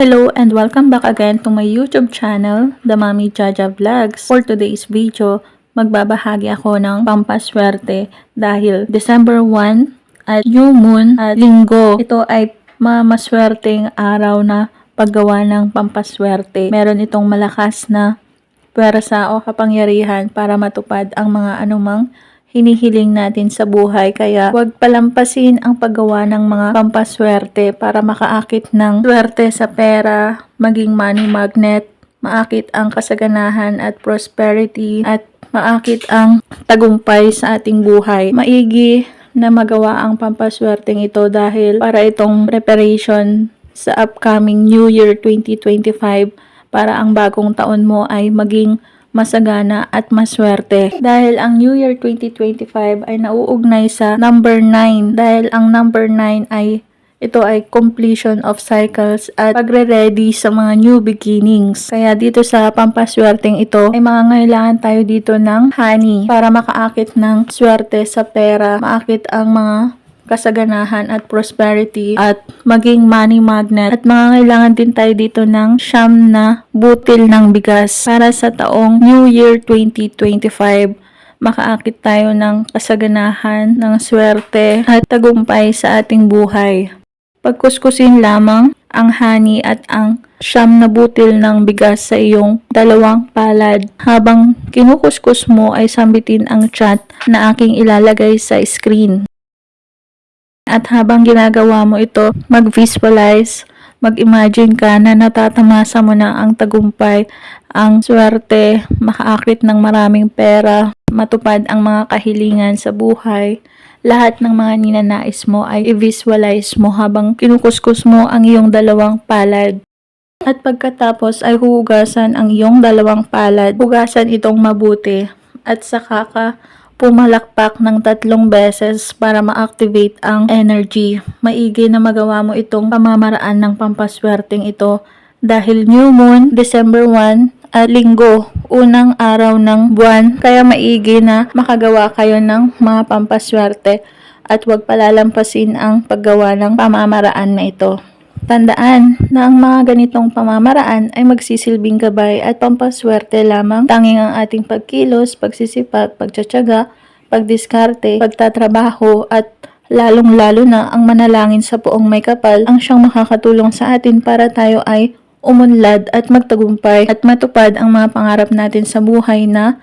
Hello and welcome back again to my YouTube channel, The Mami Jaja Vlogs. For today's video, magbabahagi ako ng pampaswerte dahil December 1 at new moon at linggo. Ito ay mamaswerteng araw na paggawa ng pampaswerte. Meron itong malakas na pwersa o kapangyarihan para matupad ang mga anumang hinihiling natin sa buhay. Kaya huwag palampasin ang paggawa ng mga pampaswerte para makaakit ng swerte sa pera, maging money magnet, maakit ang kasaganahan at prosperity, at maakit ang tagumpay sa ating buhay. Maigi na magawa ang pampaswerteng ito dahil para itong preparation sa upcoming New Year 2025 para ang bagong taon mo ay maging masagana at maswerte. Dahil ang New Year 2025 ay nauugnay sa number 9 dahil ang number 9 ay ito ay completion of cycles at pagre-ready sa mga new beginnings. Kaya dito sa pampaswerteng ito ay mangangailangan tayo dito ng honey para makaakit ng swerte sa pera, maakit ang mga kasaganahan at prosperity at maging money magnet at mangangailangan din tayo dito ng siyam na butil ng bigas para sa taong New Year 2025 makaakit tayo ng kasaganahan, ng swerte at tagumpay sa ating buhay. Pagkuskusin lamang ang honey at ang siyam na butil ng bigas sa iyong dalawang palad. Habang kinukuskus mo ay sambitin ang chat na aking ilalagay sa screen. At habang ginagawa mo ito, mag-visualize, mag-imagine ka na natatamasa mo na ang tagumpay, ang swerte, makaakit ng maraming pera, matupad ang mga kahilingan sa buhay. Lahat ng mga ninanais mo ay i-visualize mo habang kinukuskus mo ang iyong dalawang palad. At pagkatapos ay hugasan ang iyong dalawang palad. Hugasan itong mabuti at saka ka pumalakpak ng tatlong beses para ma-activate ang energy. Maigi na magawa mo itong pamamaraan ng pampaswerteng ito dahil new moon, December 1, at linggo, unang araw ng buwan. Kaya maigi na makagawa kayo ng mga pampaswerte at huwag palalampasin ang paggawa ng pamamaraan na ito. Tandaan na ang mga ganitong pamamaraan ay magsisilbing gabay at pampaswerte lamang. Tanging ang ating pagkilos, pagsisipag, pagtsatsaga, pagdiskarte, pagtatrabaho at lalong-lalo na ang manalangin sa poong may kapal ang siyang makakatulong sa atin para tayo ay umunlad at magtagumpay at matupad ang mga pangarap natin sa buhay na